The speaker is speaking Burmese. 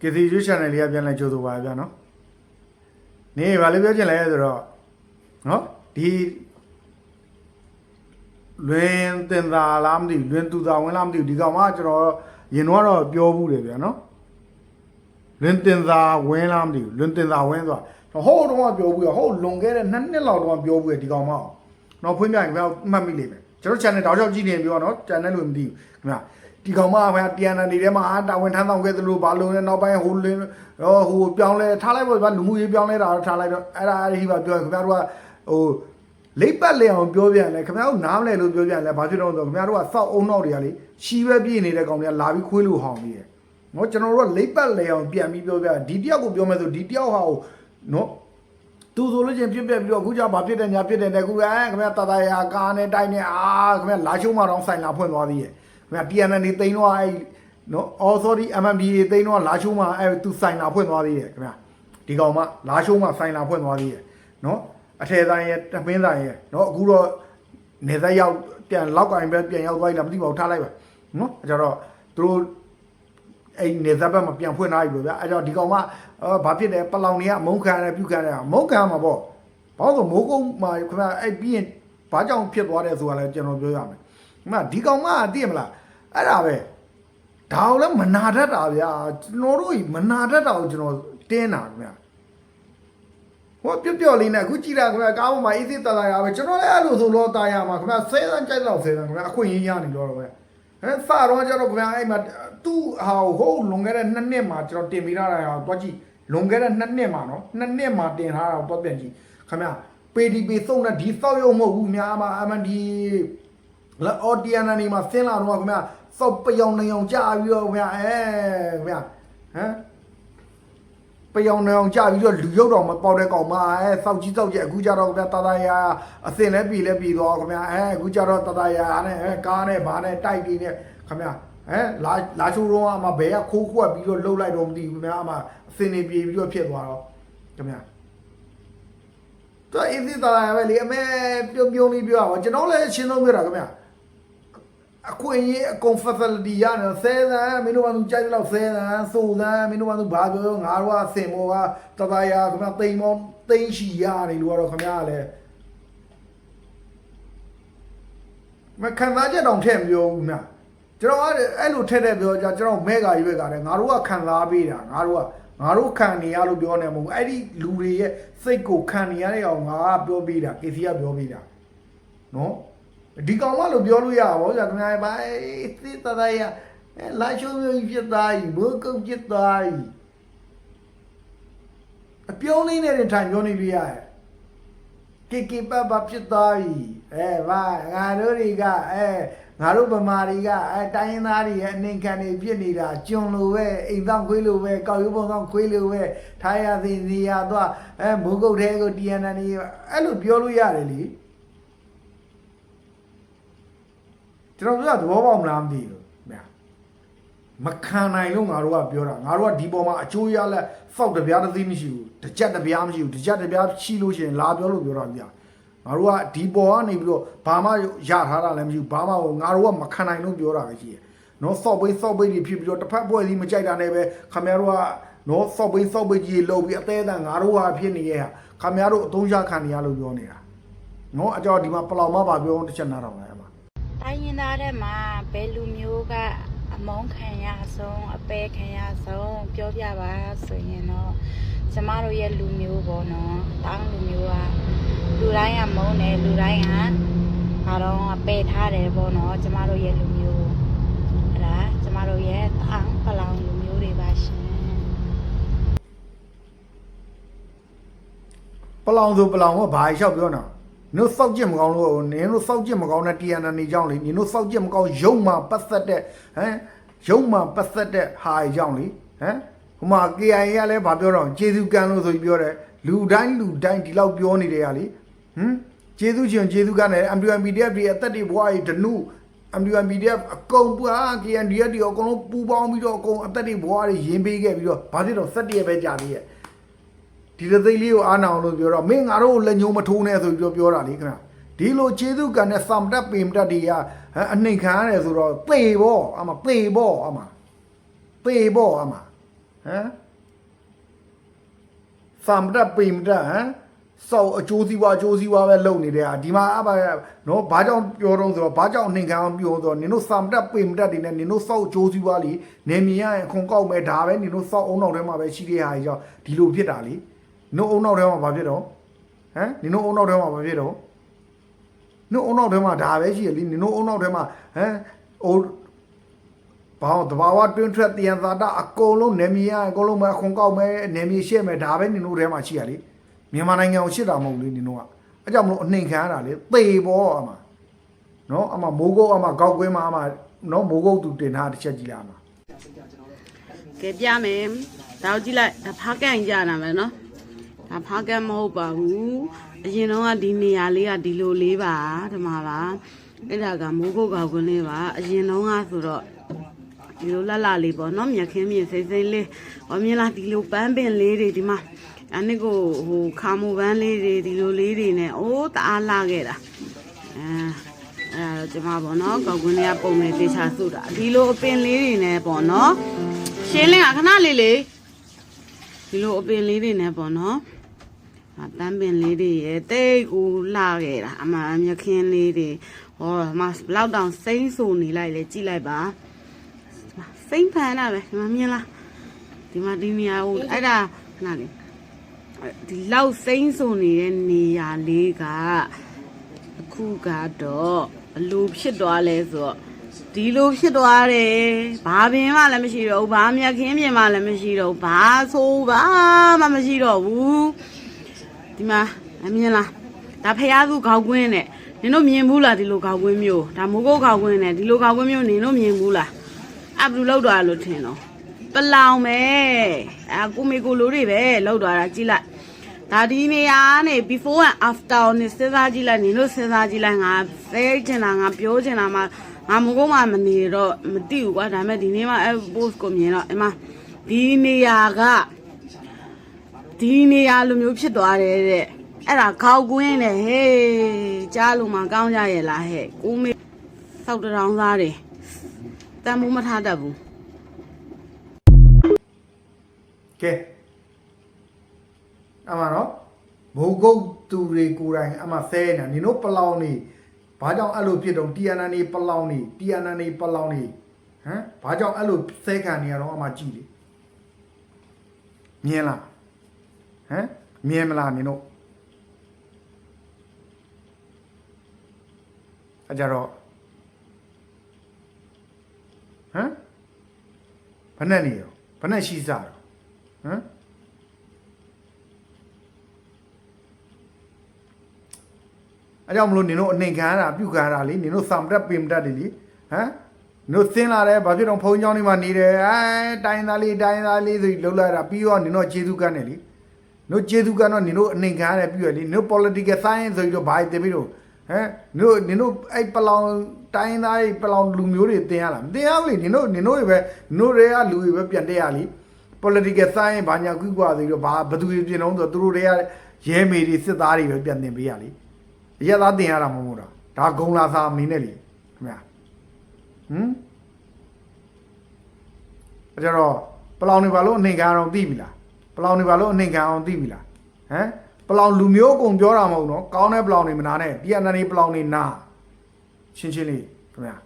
ကစီယူ channel လေးကပြန်လဲကြိုးဆိုပါဗျာနော်နေဘာလို့ပြောချင်လဲဆိုတော့နော်ဒီလွင်တင်သာလားမသိဘူးလွင်သူသာဝင်လားမသိဘူးဒီကောင်ကကျွန်တော်ရင်တော့ပြောဘူးတယ်ဗျာနော်လွင်တင်သာဝင်လားမသိဘူးလွင်တင်သာဝင်ဆိုတာဟိုးတော့ပြောဘူးရဟိုးလွန်ခဲ့တဲ့နှစ်နှစ်လောက်တော့ပြောဘူးရဒီကောင်မအောင်တော့ဖွင့်ပြရင်ခင်ဗျာမှတ်မိလိမ့်မယ်ကျွန်တော် channel တောက်လျှောက်ကြည့်နေပြောနော် channel လို့မသိဘူးခင်ဗျာ ဒီကောင်မခင်ဗျာတန်တန်နေထဲမှာတာဝန်ထမ်းဆောင်ခဲ့သလိုဘာလို့လဲနောက်ပိုင်းဟိုလင်းဟိုဟိုပြောင်းလဲထားလိုက်ပေါ့ဗျာလူမှုရေးပြောင်းလဲတာတော့ထားလိုက်တော့အဲ့ဒါအဲ့ဒီပါပြောရင်ခင်ဗျားတို့ကဟိုလိပ်ပတ်လေအောင်ပြောပြန်လဲခင်ဗျားတို့နားမလဲလို့ပြောပြန်လဲဘာဖြစ်တော့ဆိုခင်ဗျားတို့ကစောက်အုံနောက်တွေကလေရှီးပဲပြည့်နေတဲ့ကောင်တွေကလာပြီးခွေးလို့ဟောင်းပြီးရယ်နော်ကျွန်တော်တို့ကလိပ်ပတ်လေအောင်ပြန်ပြီးပြောပြဒီတယောက်ကိုပြောမယ်ဆိုဒီတယောက်ဟာကိုနော်သူဆိုလို့ချင်းပြစ်ပြက်ပြီးတော့အခုကျဘာဖြစ်တယ်ညာဖြစ်တယ်နဲ့အခုအဲခင်ဗျာတတရာကားနဲ့တိုက်နေအာခင်ဗျာလာချုံမတော့ဆိုင်လာဖွင့်သွားသေးရဲ့ ခင်ဗျာ TNN နေတိန်တော့အဲနော် all sorry MMBA တိန်တော့လာချုံမအဲသူဆိုင်လာဖွင့်သွားသေးရဲ့ခင်ဗျာဒီကောင်မလာချုံမဆိုင်လာဖွင့်သွားသေးရဲ့နော်အထယ်ဆိုင်ရဲ့တမင်းဆိုင်ရဲ့နော်အခုတော့နေသက်ရောက်ပြန်လောက်ကင်ပဲပြန်ရောက်သွားပြီလားမသိပါဘူးထားလိုက်ပါနော်အဲကြတော့သူတို့အဲ့နေဇက်ဘက်မှာပြန်ဖွင့်ထားပြီလို့ဗျာအဲ့တော့ဒီကောင်ကအော်ဘာဖြစ်လဲပလောင်တွေကအမုန်းခံရတယ်ပြုခံရတယ်အမုန်းခံမှာပေါ့ဘာလို့ဆိုမိုးကုန်းမှာခင်ဗျာအဲ့ပြီးရင်ဘာကြောင့်ဖြစ်သွားတယ်ဆိုတာလည်းကျွန်တော်ပြောရမယ်ခင်ဗျာဒီကောင်ကသိရမလား အဲ့ဒါပဲဒါကိုလည်းမနာတတ်တာဗျာကျွန်တော်တို့မနာတတ်တာကိုကျွန်တော်တင်းတာခင်ဗျာဟောပြပြလေးနဲ့အခုကြည်တာခင်ဗျာကားပေါ်မှာအေးသေးတလာရပဲကျွန်တော်လည်းအဲ့လိုဆိုတော့တာရမှာခင်ဗျာဆဲစမ်းကြိုက်တော့ဆဲစမ်းခင်ဗျာအခွင့်အရေးရနေတော့ပဲအဲစတော့ကျတော့ခင်ဗျာအဲ့မှာသူ့ဟာဟိုလွန်ခဲ့တဲ့နှစ်နှစ်မှာကျွန်တော်တင်ပေးထားတာဟာတွားကြည့်လွန်ခဲ့တဲ့နှစ်နှစ်မှာနော်နှစ်နှစ်မှာတင်ထားတာကိုတွားပြန်ကြည့်ခင်ဗျာပေဒီပေသုံးတဲ့ဒီသောက်ရုံမဟုတ်ဘူးများမှာအမန်ဒီလာအော်ဒီယန်နီမှာဆင်းလာတော့ခင်ဗျာ စောက်ပယောင်နေအောင်ကြာပြီးတော့ခင်ဗျာအဲခင်ဗျာဟမ်ပယောင်နေအောင်ကြာပြီးတော့လူရုပ်တော်မပေါက်တဲ့ကောင်မအဲစောက်ကြီးစောက်ကြီးအခုကြတော့ခင်ဗျာတာတာယာအစင်လည်းပြီလည်းပြီတော့ခင်ဗျာအဲအခုကြတော့တာတာယာနဲ့အဲကားနဲ့ဘာနဲ့တိုက်ပြီးနဲ့ခင်ဗျာအဲလာလာချိုးတော့အမဘဲကခိုးခွက်ပြီးတော့လှုပ်လိုက်တော့မသိဘူးခင်ဗျာအမအစင်နေပြေပြီးတော့ဖြစ်သွားတော့ခင်ဗျာတော့အင်းဒီတာယာပဲလေအမေပြုံပြုံလေးပြောအောင်ကျွန်တော်လည်းအရှင်းဆုံးပြောတာခင်ဗျာ အခွင့်အရေးအကုန် facility ရတယ်ဆဲသန်းမင်းတို့ကသူကြိုက်တယ်လို့ဆဲသန်းစိုးသန်းမင်းတို့ကသူဘာပြောငါတို့ကစင်မောကတတရာခင်ဗျာတိမ်မောတိမ်ရှီရတယ်လို့ကတော့ခင်ဗျာလည်းမခံစားချက်တောင်ထည့်မပြောဘူးမြကျွန်တော်ကအဲ့လိုထည့်တဲ့ပြောကြကျွန်တော်မဲကာရွက်ကလည်းငါတို့ကခံစားပေးတာငါတို့ကငါတို့ခံနေရလို့ပြောနေမှာမဟုတ်ဘူးအဲ့ဒီလူတွေရဲ့စိတ်ကိုခံနေရတဲ့အောင်ငါကပြောပေးတာ KC ကပြောပေးတာနော် ဒီကောင်မလို့ပြောလို့ရပါဘောဗျာခင်ဗျာဘာသိတသားရလာချုံမျိုးဖြစ်သားကြီးဘိုးကုတ်ဖြစ်သားကြီးအပြုံးလေးနဲ့တင်ထိုင်ပြောနေပြရတယ်ကေကေပပဖြစ်သားကြီးအဲဘာငါတို့တွေကအဲငါတို့ဗမာတွေကအဲတိုင်းရင်းသားတွေရဲ့အနေခံနေဖြစ်နေတာကျွံလိုပဲအိမ်ဆောင်ခွေးလိုပဲကောက်ရုပ်ပုံဆောင်ခွေးလိုပဲထားရသည်နေရတော့အဲမိုးကုတ်ထဲကိုတီယန်နန်နေအဲ့လိုပြောလို့ရတယ်လी ကျွန်တော်တို့ကသဘောပေါက်မလားမသိဘူးမြတ်မခံနိုင်လို့ငါတို့ကပြောတာငါတို့ကဒီပေါ်မှာအချိုးရလက်စောက်တပြားတစ်သိမရှိဘူးတစ်ချက်တစ်ပြားမရှိဘူးတစ်ချက်တစ်ပြားရှိလို့ရှိရင်လာပြောလို့ပြောတာမြတ်ငါတို့ကဒီပေါ်ကနေပြီးတော့ဘာမှရထားတာလည်းမရှိဘူးဘာမှငါတို့ကမခံနိုင်လို့ပြောတာပဲရှိတယ်နော်စောက်ပိတ်စောက်ပိတ်ကြီးဖြစ်ပြီးတော့တစ်ဖက်ပွဲကြီးမကြိုက်တာနဲ့ပဲခမရတို့ကနော်စောက်ပိတ်စောက်ပိတ်ကြီးလှုပ်ပြီးအသေးအတန်ငါတို့ဟာဖြစ်နေရဲ့ခမရတို့အသုံးချခံနေရလို့ပြောနေတာနော်အကြောဒီမှာပလောင်မပါပြောတစ်ချက်နားတော့မယ် တိုင်းရင်းသားတဲ့မှာဘယ်လူမျိုးကအမုန်းခံရဆုံးအပဲခံရဆုံးပြောပြပါဆိုရင်တော့ကျမတို့ရဲ့လူမျိုးပေါ့နော်တောင်းလူမျိုးကလူတိုင်းကမုန်းတယ်လူတိုင်းကဘာတော့အပဲထားတယ်ပေါ့နော်ကျမတို့ရဲ့လူမျိုးအဲ့ဒါကျမတို့ရဲ့တောင်းပလောင်လူမျိုးတွေပါရှင်ပလောင်ဆိုပလောင်ကဘာလျှောက်ပြောနေတာ နင်တို့စောက်ကြည့်မကောင်းလို့နင်တို့စောက်ကြည့်မကောင်းတဲ့ TNN နေကြောင်းလေနင်တို့စောက်ကြည့်မကောင်းရုံမှပတ်သက်တဲ့ဟမ်ရုံမှပတ်သက်တဲ့ဟာအကြောင်းလေဟမ်ဟိုမှာ KIA ကလည်းဗာပြောတော့ကျေစုကံလို့ဆိုပြီးပြောတယ်လူတိုင်းလူတိုင်းဒီလောက်ပြောနေတယ်ကလေဟမ်ကျေစုချင်းကျေစုကံနဲ့ MPDF တွေအသက်တွေဘွားကြီးဒနု MPDF အကုန်ပွား KNDF တွေအကုန်လုံးပူပေါင်းပြီးတော့အကုန်အသက်တွေဘွားတွေရင်ပေးခဲ့ပြီးတော့ဘာဖြစ်တော့7ရက်ပဲကြာသေးရဲ့ ဒီတသိလေးကိုအားနာအောင်လို့ပြောတော့မင်းငါတို့ကိုလက်ညှိုးမထိုးနဲ့ဆိုပြီးပြောပြောတာလေခင်ဗျဒီလိုခြေသူကန်နဲ့စမ်တက်ပင်တက်တွေကဟမ်အနှိမ်ခံရတယ်ဆိုတော့သေပေါ့အမသေပေါ့အမသေပေါ့အမဟဟမ်စမ်တက်ပိမတက်ဟမ်စောက်အကျိုးစီးပွားအကျိုးစီးပွားပဲလုပ်နေတယ်ဟာဒီမှာအဘနော်ဘာကြောင့်ပြောတော့ဆိုတော့ဘာကြောင့်နှင်ခံအောင်ပြောတော့နင်တို့စမ်တက်ပိမတက်တွေနဲ့နင်တို့စောက်အကျိုးစီးပွားလीနေမြင်ရရင်အခွန်ကောက်မယ်ဒါပဲနင်တို့စောက်အုံနောက်ထဲမှာပဲရှိတဲ့ဟာကြီးကြောင့်ဒီလိုဖြစ်တာလी နုအုံနောက်ထဲမှာဘာဖြစ်တော့ဟမ်နင်တို့အုံနောက်ထဲမှာဘာဖြစ်တော့နုအုံနောက်ထဲမှာဒါပဲရှိရလीနင်တို့အုံနောက်ထဲမှာဟမ်ဟိုဘာတဘာဝတွင်းထွက်တယံသာတအကုန်လုံးနေမီရအကုန်လုံးမခွန်ကောက်မဲနေမီရှေ့မဲဒါပဲနင်တို့ထဲမှာရှိရလေမြန်မာနိုင်ငံကိုရှစ်တာမဟုတ်လေနင်တို့ကအဲကြောင့်မလို့အနှိမ်ခံရတာလေသေပေါ်အမနော်အမမိုးကုတ်အမကောက်ကွင်းမှာအမနော်မိုးကုတ်သူတင်ထားတစ်ချက်ကြည့်လာအမကဲပြမယ်ဒါကြည့်လိုက်ဒါဖားကန်ကြတာပဲနော် ဒါဖားကတ်မဟုတ်ပါဘူးအရင်တော့ကဒီနေရာလေးကဒီလိုလေးပါဒီမှာပါအဲ့ဒါကမိုးကုတ်ကောက်ကွင်းလေးပါအရင်တော့ကဆိုတော့ဒီလိုလှလှလေးပေါ့နော်မြက်ခင်းမြင်စိမ့်စိမ့်လေးဟောမြင်လားဒီလိုပန်းပင်လေးတွေဒီမှာအဲ့နစ်ကိုဟိုခါမိုပန်းလေးတွေဒီလိုလေးတွေနဲ့အိုးတအားလှခဲ့တာအဲအဲကျွန်မပေါ့နော်ကောက်ကွင်းလေးကပုံနေတေချာစုတာဒီလိုအပင်လေးတွေနဲ့ပေါ့နော်ရှင်းလင်းอ่ะခဏလေးလေးဒီလိုအပင်လေးတွေနဲ့ပေါ့နော် အတန်းပင်လေးတွေရဲ့တိတ်ကိုလှခဲ့တာအမှအမြခင်းလေးတွေဟောမဘလောက်တောင်စိမ့်ဆူနေလိုက်လေကြည့်လိုက်ပါဒီမှာစိမ့်ဖန်တာပဲဒီမှာမြင်လားဒီမှာဒီနေရာကိုအဲ့ဒါခဏလေးဒီလောက်စိမ့်ဆူနေတဲ့နေရာလေးကအခုကတော့ဘလို့ဖြစ်သွားလဲဆိုတော့ဒီလိုဖြစ်သွားတယ်ဘာပင်မှလည်းမရှိတော့ဘူးဘာမြက်ခင်းပြင်မှလည်းမရှိတော့ဘူးဘာဆိုးဘာမှမရှိတော့ဘူး ဒီမှာအမြင်လားဒါဖះသူခေါက်ကွင်းနဲ့နင်တို့မြင်ဘူးလားဒီလိုခေါက်ကွင်းမျိုးဒါမိုးကုတ်ခေါက်ကွင်းနဲ့ဒီလိုခေါက်ကွင်းမျိုးနင်တို့မြင်ဘူးလားအဘလူလောက်သွားလို့ထင်တော့ပလောင်ပဲအကူမီကိုလိုတွေပဲလောက်သွားတာကြည့်လိုက်ဒါဒီနေရာကနေ before and after နဲ့စဉ်းစားကြည့်လိုက်နင်တို့စဉ်းစားကြည့်လိုက်ငါဖဲချင်တာငါပြောချင်တာမှငါမကုန်းမှမနေတော့မသိဘူးကွာဒါပေမဲ့ဒီနေ့မှအဲ post ကိုမြင်တော့အမဒီနေရာက ဒီနေရာလိုမျိုးဖြစ်သွားတယ်တဲ့အဲ့ဒါခေါက်ကွင်းနဲ့ဟေးကြားလို့မှကောင်းကြရဲ့လားဟဲ့ကိုမေစောက်တရောင်းသားတယ်တန်မိုးမထားတတ်ဘူးကဲအမနော်မိုးကုတ်သူတွေကိုယ်တိုင်အမဆဲနေတာနင်တို့ပလောင်နေဘာကြောင့်အဲ့လိုဖြစ်တော့တီယနာနေပလောင်နေတီယနာနေပလောင်နေဟမ်ဘာကြောင့်အဲ့လိုဆဲခံနေရတော့အမကြည့်လေမြင်လား ဟမ်မြင်မလားနင်တို့အကြတော့ဟမ်ဘယ်နဲ့နေရောဘယ်နဲ့ရှိစားရောဟမ်အဲကြောင့်မလို့နင်တို့အနေခံတာပြုခံတာလေနင်တို့စာမတက်ပင်မတက်တယ်လေဟမ်နင်တို့သင်လာတယ်ဘာဖြစ်တော့ဖုန်းကြောင်းတွေမှာနေတယ်အဲတိုင်းသားလေးတိုင်းသားလေးဆိုပြီးလှုပ်လာတာပြီးတော့နင်တို့ခြေသူကန်းတယ်လေ နင်တို့ကျေးဇူးကန်းတော့နင်တို့အနှိမ်ခံရတယ်ပြုရလေနင်တို့ political science ဆိုပြီးတော့ဘာတင်ပြီးတော့ဟမ်နင်တို့နင်တို့အဲ့ပလောင်တိုင်းသားတွေပလောင်လူမျိုးတွေတင်ရလားမတင်ရဘူးလေနင်တို့နင်တို့တွေပဲနင်တို့တွေကလူတွေပဲပြန်တက်ရလေ political science ဘာညာကွီးကွာဆိုပြီးတော့ဘာဘသူတွေပြင်အောင်ဆိုတော့သူတို့တွေကရဲမေတွေစစ်သားတွေပဲပြန်တင်ပေးရလေအရက်သားတင်ရတာမဟုတ်ဘူးလားဒါဂုံလာစာမင်းနဲ့လေခင်ဗျာဟမ်အဲကြတော့ပလောင်နေပါလို့အနေခံအောင်သိပြီလား ပလောင်နေပါလို့အနေခံအောင်သိပြီလားဟမ်ပလောင်လူမျိုးအကုန်ပြောတာမဟုတ်နော်ကောင်းတဲ့ပလောင်နေမနာနဲ့ဒီအနန္ဒီပလောင်နေနာရှင်းရှင်းလေးခင်ဗျာ